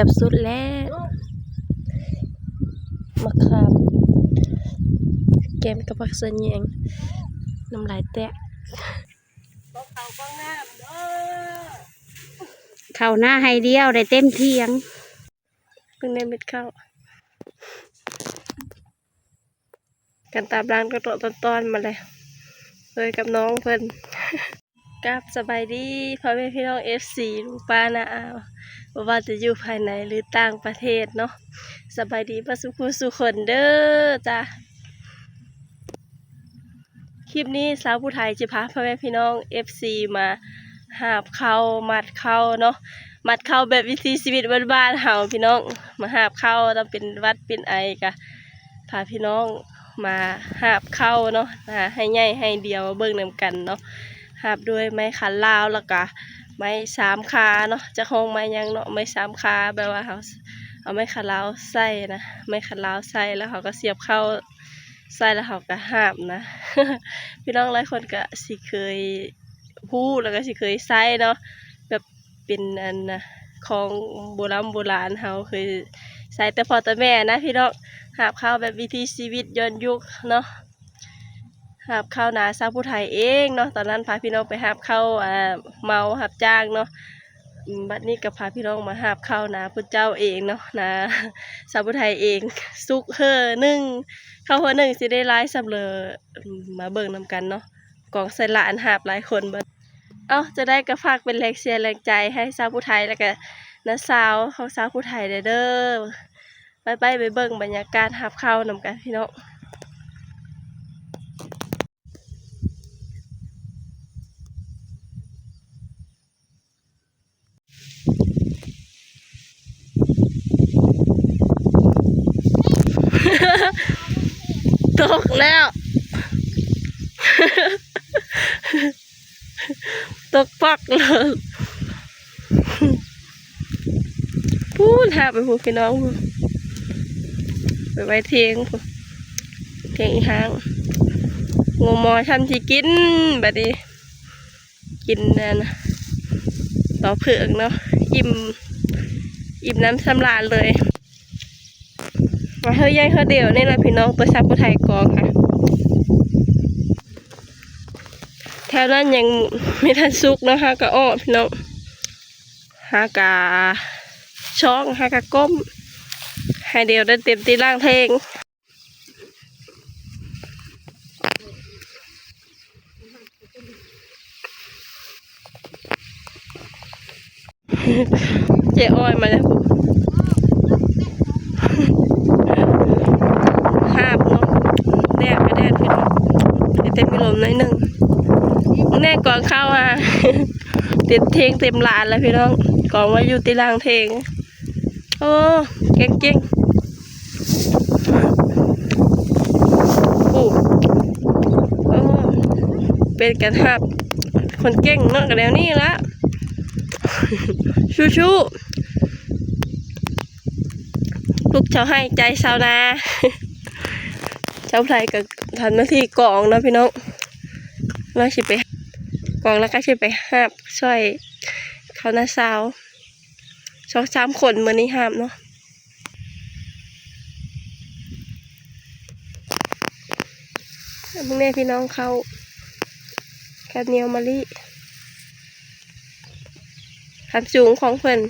แบบสุดแล้วมะขามแกมกับผักเสนแยงน้ำลายแตกเข้าหน้าให้เดียวได้เต็มเที่ยงเพิ่งได้เม็ดข้าวกันตามร้านก็โตะตอนๆมาเลยเคยกับน้องเพิ่นกับสบายดีพ่อแม่พี่น้องเอฟซีลุงป้านะอาว บ่ว่าจะอยู่ภายในหรือต่างประเทศเนาะสบายดีประสุขสุขนเด้อจ้าคลิปนี้สาวผู้ไทยจะพาพ่อแม่พี่น้องเอฟซีมาหาบเข้ามัดเข้าเนาะมัดเข้าแบบวิถีชีวิตบ้านๆเฮาพี่น้องมาหาบเข้าต้องเป็นวัดเป็นไอกะพาพี่น้องมาหาบเข้าเนาะนะให้ใหญ่ให้เดียวเบิ่งนำกันเนาะหาบด้วยไม้ขันลาวแล้วก็ ไม้สามคาเนาะจะห้องไม้ยังเนาะไม้สามคาแบบว่าเขาเอาไม้ขันลาวใส่นะไม้ขันลาวใส่แล้วเขาก็เสียบเข้าใส่แล้วเขาก็หาบนะ พี่น้องหลายคนก็สิเคยพูดแล้วก็สิเคยใส่เนาะแบบเป็นอันนะของโบราณโบราณเฮาเคยใส่แต่พอแต่แม่นะพี่น้องหาบข้าวแบบวิถีชีวิตย้อนยุคเนาะ หาบข้าวนาซาวผู้ไทยเองเนาะตอนนั้นพาพี่น้องไปหาบข้าวเมาหาบจ้างเนาะบัดนี้ก็พาพี่น้องมาหาบข้าวนาพุทธเจ้าเองเนาะนาสาวผู้ไทยเองสุกเฮอหนึ่งข้าวเฮอหนึ่งสิได้ร้ายสำเร็จมาเบิ่งนำกันเนาะกองใส่ละอันหาบหลายคนเบิดเอ้าจะได้กระฝากเป็นแรงเชียร์แรงใจให้สาวผู้ไทยแล้วก็น้าสาวของสาวผู้ไทยเด้อไปไปไปเบิ่งบรรยากาศหับเข้านำกันพี่น้องตกแล้ว ตกปักเลยพูดหาไปพูดพี่น้องไปไว้เทียงเทียงอีหางงูมอทำที่กินแบบนี้กินนั่นะต่อเผือกเนาะอิ่มอิ่มน้ำสำราญเลยมาเฮ้ยยายเฮ้ยเดียวนี่แหละพี่น้องตัวซับผู้ไทยกองค่ะ แถวนั้นยังไม่ทันสุกนะคะก็อ้อพี่น้องหากาช่องหากาก้มให้เดียวได้เต็มตีร่างเพลงเจ๊อ้อยมาแล้วหาบเนาะแดดไปแดดพี่น้องเต็มมีลมหน่อยหนึ่ง แน่ ก่อนเข้าอะเต็มเทงเต็มลานแล้วพี่น้องกอนว่าอยู่ตีรางเทงโอ้เก่งเก่งโอ้เป็นกันหับ คนเก่งนาะกันแล้วนี่ละชูชูลูกชาวให้ใจชาวนาชาวไทยกับทำหน้าที่กองนะพี่น้องเราสิไป องแล้วก็สิไปห้าบช่วยเขาหน้าสาวสองสามคนเมื่อนี้ห้ามเนาะมึงแน่พี่น้องเขาแคบเนียวมาลีขันสูงของเพิ่น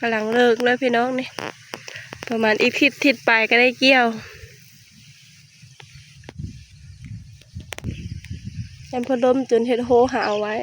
กำลังเลิกเลยพี่น้องนี่ประมาณอีกทิศทิศไปก็ได้เกี่ยว ยันพอดมจนเห็ดโหหาเอาไว้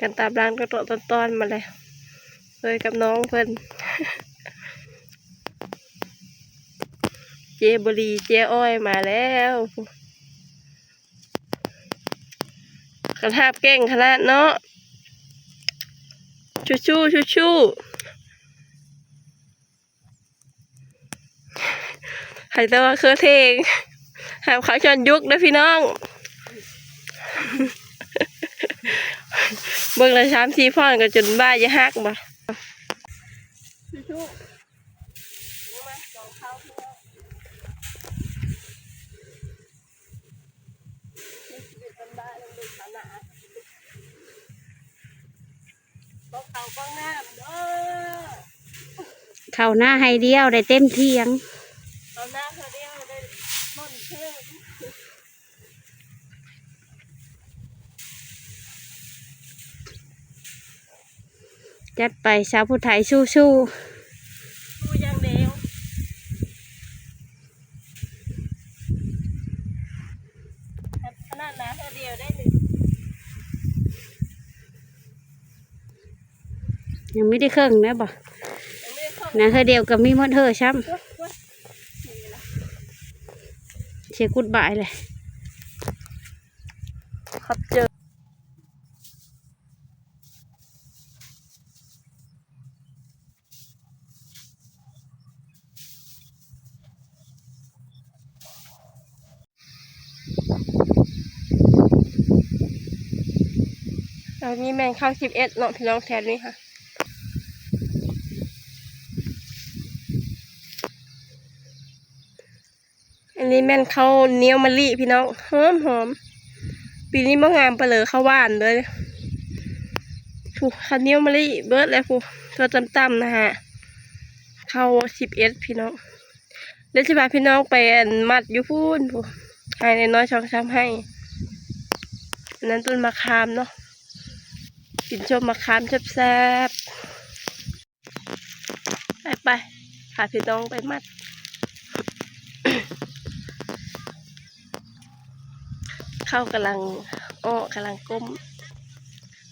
กันตามร้านก็โตะตอนๆมาเลยเลยกับน้องเพิ่น เจบุรีเจอ้อยมาแล้วกระทาบเก่งขนาดเนาะชูชูชูชูใครแต่ว่าเครือเทงหามเขาชอนยุกนะพี่น้องเบิ่งละสามสี่พ่อนก็จนบ้าจะฮักบ่ เขาก็งามเด้อเข้าหน้าให้เดียวได้เต็มเทียงเอาหน้าเขาเดียวได้ต้นเชื่อจัดไปสาวผู้ไทยสู้สู้ ดูอย่างเดียวขนาดหน้าเขาเดียวได้หนึ่ง ๆ ยังไม่ได้เครื่องนะบ่ยังไม่ได้เข้านะเธอเดียวกับมีหมดเธอช้วัดวัดนี่ละำเชียร์กุดบายเลยครับเจอเรามีแมงเข้าสิบเอ็ดเนาะพี่น้องแทนนี่ค่ะ อันนี้แม่นข้าวเนียวมะลิพี่น้องหอมหอมปีนี้มะงามไปเลยข้าวหวานเลยผูข้าวเนียวมะลิเบิร์ดเลยผูตัวต่ำๆนะฮะข้าวสิบเอ็ดพี่น้องเดี๋ยวจะพาพี่น้องไปมัดยูพูนผูให้ในน้อยช่องช้ำให้อันนั้นต้นมะขามเนาะกินชมมะขามแซ่บๆไปไปพาพี่น้องไปมัด เข้ากำลังอ้อกำลังก้ม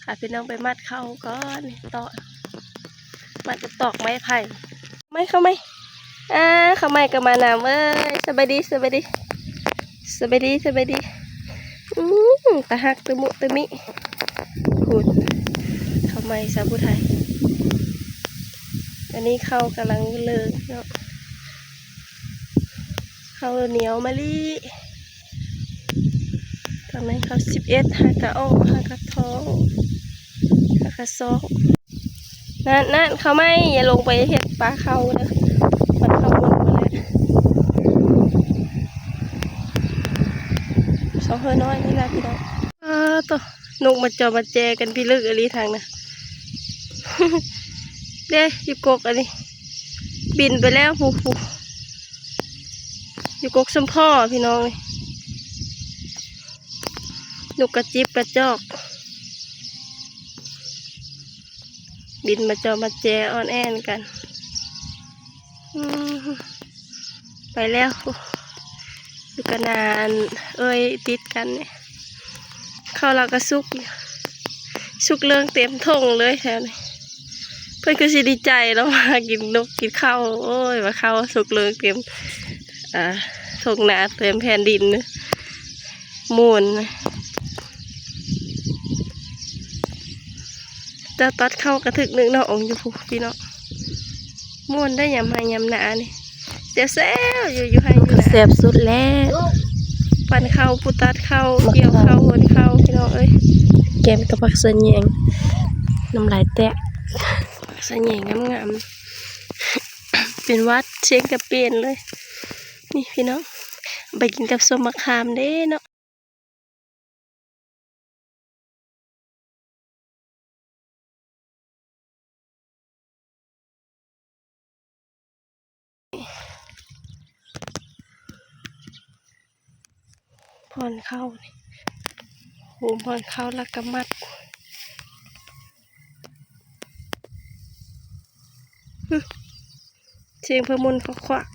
ค่ะพี่น้องไปมัดเข้าก่อนต่อมัดจะตอกไม้ไผ่ไม่เข้าไหมอ่าเข้าไม่ก็มานำเอ้ยสบายดีสบายดีสบายดีสบายดีอืมตาหักตะมุตะมิคุณเข้าไม่สาวผู้ไทยอันนี้เข้ากำลังเลิกเนาะเข้าเหนียวมะลิ ตอนนั้นเขาสิบเอ็ดหากะอ้อหากะท้องหากะซอกนั่นนั่นเขาไม่อย่าลงไปเห็ดปลาเขานะมันเขาหมดหมดแล้วสองเฮอน้อยนี่แหละพี่น้องเออตัวนกมาจอมาแจกันพี่ลึกอะไรทางนะเด้อยู่กกอันนี้บินไปแล้วหูหูอยู่กกสมพ่อพี่น้องเลย นกกระจิบกระจอก บินมาจอมาแจออนแอนกันไปแล้วอยู่กันนานเอ้ยติดกันเนี่ยเข้าเราก็สุกอยู่สุกเรื่องเต็มทงเลยแถวนี้เพื่อนก็สิดีใจแล้วมากินนกกินข้าวโอ้ยมาข้าวสุกเรื่องเต็มอ่าทงนาเต็มแผ่นดินมูนนะ จะตัดเข้ากระถึกหนึ่งเนาะองค์อยู่พูพี่เนาะม่วนได้ยำให้ยำหนานี่เดี๋ยวแซวอยู่อยู่ให้อยู่นะแซบสุดแล้วปั่นเข้าผู้ตัดเข้าเกี่ยวเข้าหนเข้าพี่น้องเอ้ยแกมกับผักเสนแยงน้ำลายแตะผักเสนแยงงามๆเป็นวัดเชียงกระเปลี่ยนเลย นี่พี่น้องไปกินกับส้มมะขามเด้เนาะ พรเข้านี่โหมพรเข้าแล้วก็มัดหึเสียงพมุนเขาขวัก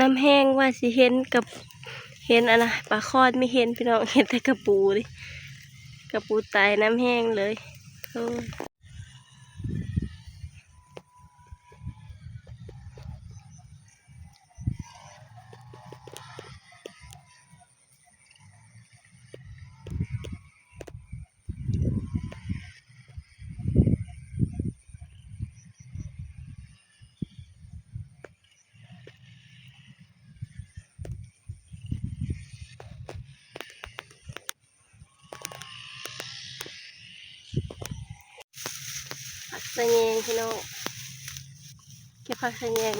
น้ำแห้งว่าสิเห็นกับเห็นอะไรปลาคอดไม่เห็นพี่น้องเห็นแต่กระปูดิกระปูตายน้ำแห้งเลยโอ้ะแยงพี่น้องเก็บผักสะแยง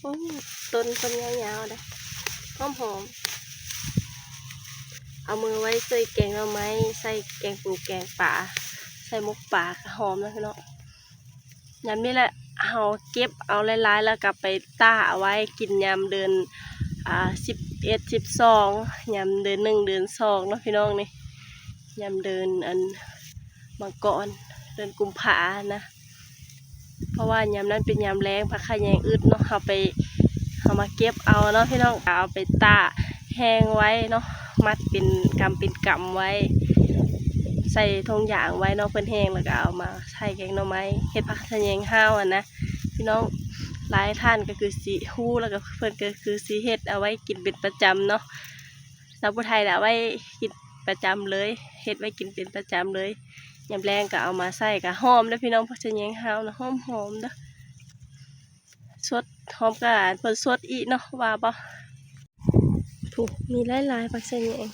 โอ้ต้นต้นยาวๆเลยหอมหอมเอามือไว้ใส่แกงเอาไหมใส่แกงปูแกงป่าใส่หมกป่าหอมนะพี่น้องยามนี้แหละเอาเก็บเอาหลายๆแล้วกลับไปต้าเอาไว้กินยามเดือนอ่าสิบเอ็ดสิบสองยามเดือนหนึ่งเดือนสองเนาะพี่น้องนี่ยามเดือนอันมังกร เดือนกุมภานะ เพราะว่ายามนั้นเป็นยามแรงพักขะแยงอึดเนาะเอาไปเอามาเก็บเอาเนาะพี่น้องเอาไปตากแห้งไว้เนาะมัดเป็นกำเป็นกำไว้ ใส่ทงยางไว้เนาะเพิ่นแห้งแล้วก็เอามาใส่แกงหน่อไม้เฮ็ดผักขะแยงห้าวอะนะพี่น้องหลายท่านก็คือสีฮู้แล้วก็เพิ่นก็คือสีเฮ็ดเอาไว้กินเป็นประจำเนาะสาวผู้ไทยน่ะเอาไว้กินประจำเลยเฮ็ดไว้กินเป็นประจำเลย ยำแรงก็เอามาใส่ก็หอมเด้อพี่น้องผักชะแยงฮาวนะหอมหอมๆเด้อสดหอมกระดาษเพิ่นสดอีเนาะว่าบ่ถูกมีหลายๆผักชะแยง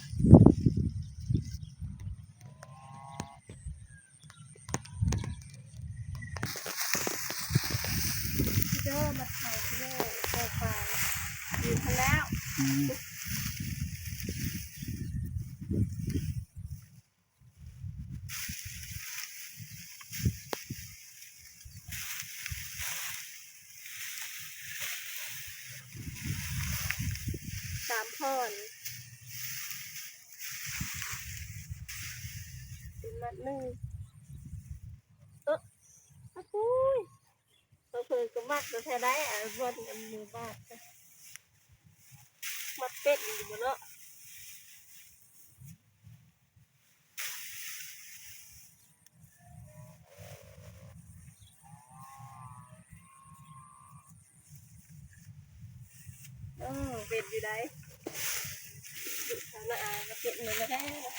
เด้อมาถ่ายพี่น้องแก้ปลาอยู่ทันแล้ว สามพอนเป็นมัดหนึ่งเอออะปุ้ยเราเคยก็มัดเราแท้ได้อะวันอันมือบาดมัดเป็ดอยู่บนเนาะเออเป็ดอยู่ไหนดูฐานะอาก็เป็ดเหมือนกันได้นะ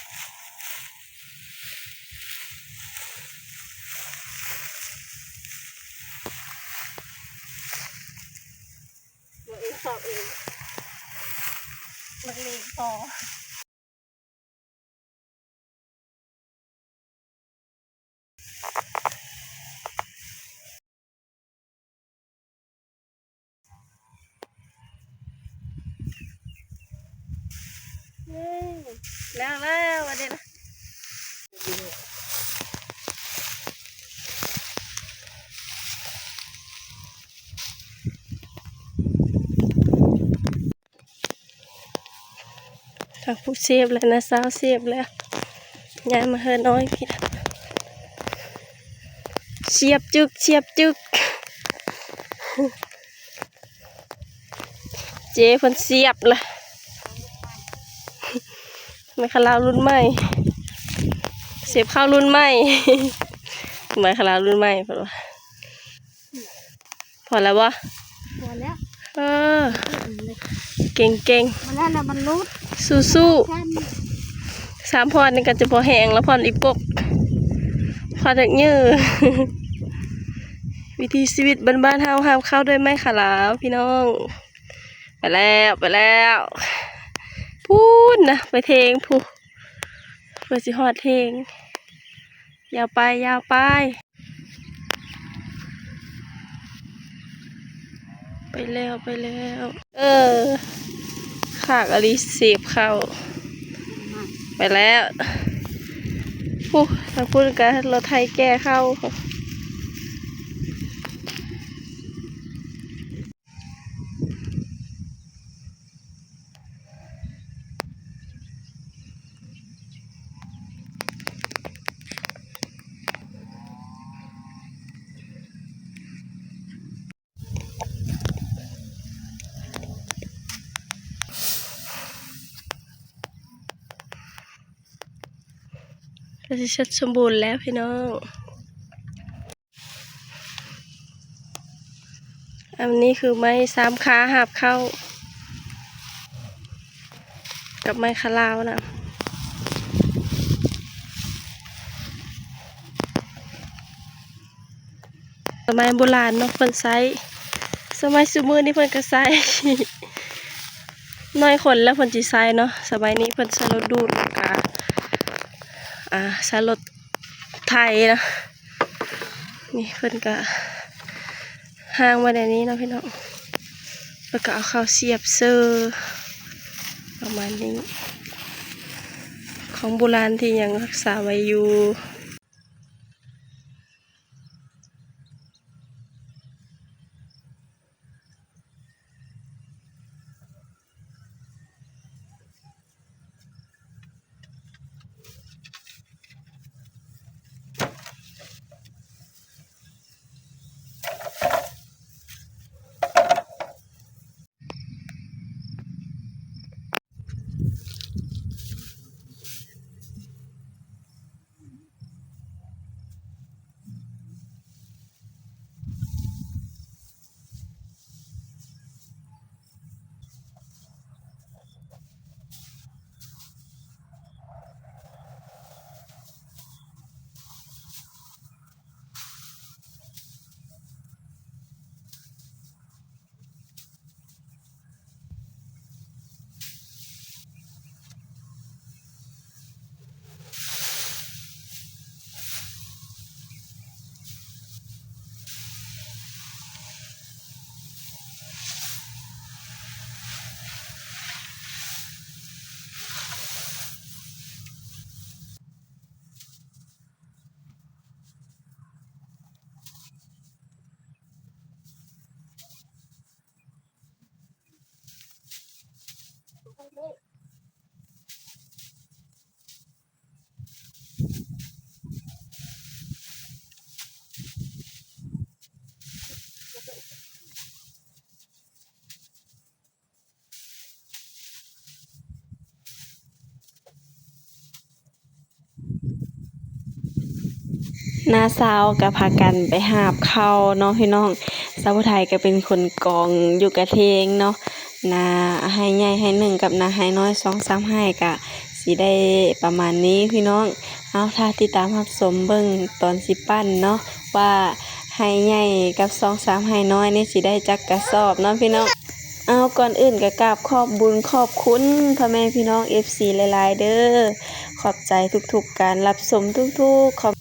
ตัวเองสอบเองมัน เลงต่อเย้แล้วแล้ววันนี้นะ ทางผู้เซฟแล้วนะสาวเซฟแล้วยายมาเฮน้อยพี่นะเชียบจึกเชียบจึก เจ๊เพิ่นเสียบละไม่คารารุ่นใหม่เสียบข้าวรุ่นใหม่ไม่คารารุ่นใหม่พอละพอแล้ววะพอแล้ว เออ เก่งเก่งมันแล้วแล้วมันรุดสู้สู้ท่านๆสามพรนี่ก็จะพอแหงแล้วพรอีกปกพอเด็กยื้อวิธีชีวิตบ้านๆเฮาห้ามเข้าด้วยไม้ขาวหลามพี่น้อง ไปแล้วไปแล้วพูดนะไปเทงพูเพื่อสิหอดเทงยาวไปยาวไป ไปแล้วไปแล้ว เออขากอลิเสียบเข้า ไปแล้วพูทางพูดกันรถไทยแก้เข้า จะชัดสมบูรณ์แล้วพี่น้อง อันนี้คือไม้สามขาหับเข้า กับไม้คาลาวนะสมัยโบราณเนาะเพิ่นใช้สมัยสมือนี่เพิ่นก็ใช้น้อยคนแล้วเพิ่นสิใช้เนาะสมัยนี้เพิ่นใช้รถดูด อ่าใช้รถไทยนะนี่เพิ่นกะห้างมาในนี้นะพี่น้องแล้วก็เอาข้าวเสียบเซอร์ประมาณนี้ ของโบราณที่ยังรักษาไว้อยู่ น้าสาวก็พากันไปหาบเข้าวเนาะพี่น้องสาวไทยก็เป็นคนกองอยู่กระเทงเนาะนาให้ใหญ่ให้หนึ่งกับนาให้น้อยสองสามให้ก็สิได้ประมาณนี้พี่น้อง เอาถ้าติดตามรับชมเบิ่งตอนสิปั้นเนาะว่าให้ใหญ่กับสองสามให้น้อยนี่สิได้จักกระสอบเนาะพี่น้องเอาก่อนอื่นก็กราบขอบบุญขอบคุณพ่อแม่พี่น้อง FC หลาย ๆ เด้อขอบใจทุกๆการรับชมทุกๆขอบ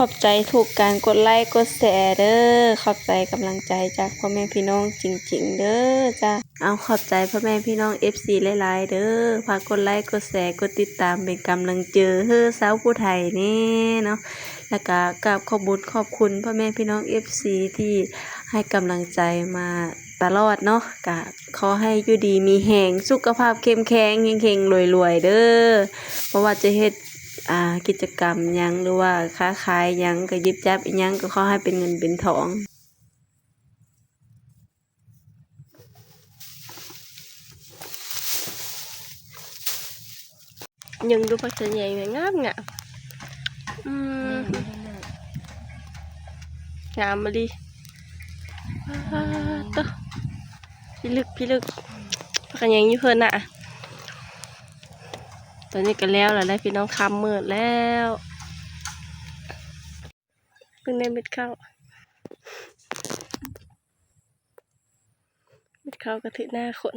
ขอบใจทุกการกดไลค์กดแชร์เด้อขอบใจกำลังใจจากพ่อแม่พี่น้องจริง ๆ เด้อจ้าเอาขอบใจพ่อแม่พี่น้อง FC หลายๆเด้อฝากกดไลค์กดแชร์กดติดตามเป็นกำลังเจอเฮ้อสาวผู้ไทยนี่เนาะแล้วก็กราบขอบบุญขอบคุณพ่อแม่พี่น้อง FC ที่ให้กำลังใจมาตลอดเนาะก็ขอให้อยู่ดีมีแหงสุขภาพเข้มแข็งเฮงๆรวยๆเด้อเพราะว่าจะเฮ็ด อ่ากิจกรรมยังหรือว่าค้าขายยังก็ยิบจับอิหยังก็ขอให้เป็นเงินเป็นทองยังดูผักชะแยงเนี่ยงามงามอืมงามมาดิว้าวตัวพี่ลึกพี่ลึกผักชะแยงยู่เพิ่นน่ะ ตอนนี้ก็แล้วแล้วได้พี่น้องคำมืดแล้วเพิ่งได้เม็ดข้าวเม็ดข้าวกระถือหน้าคน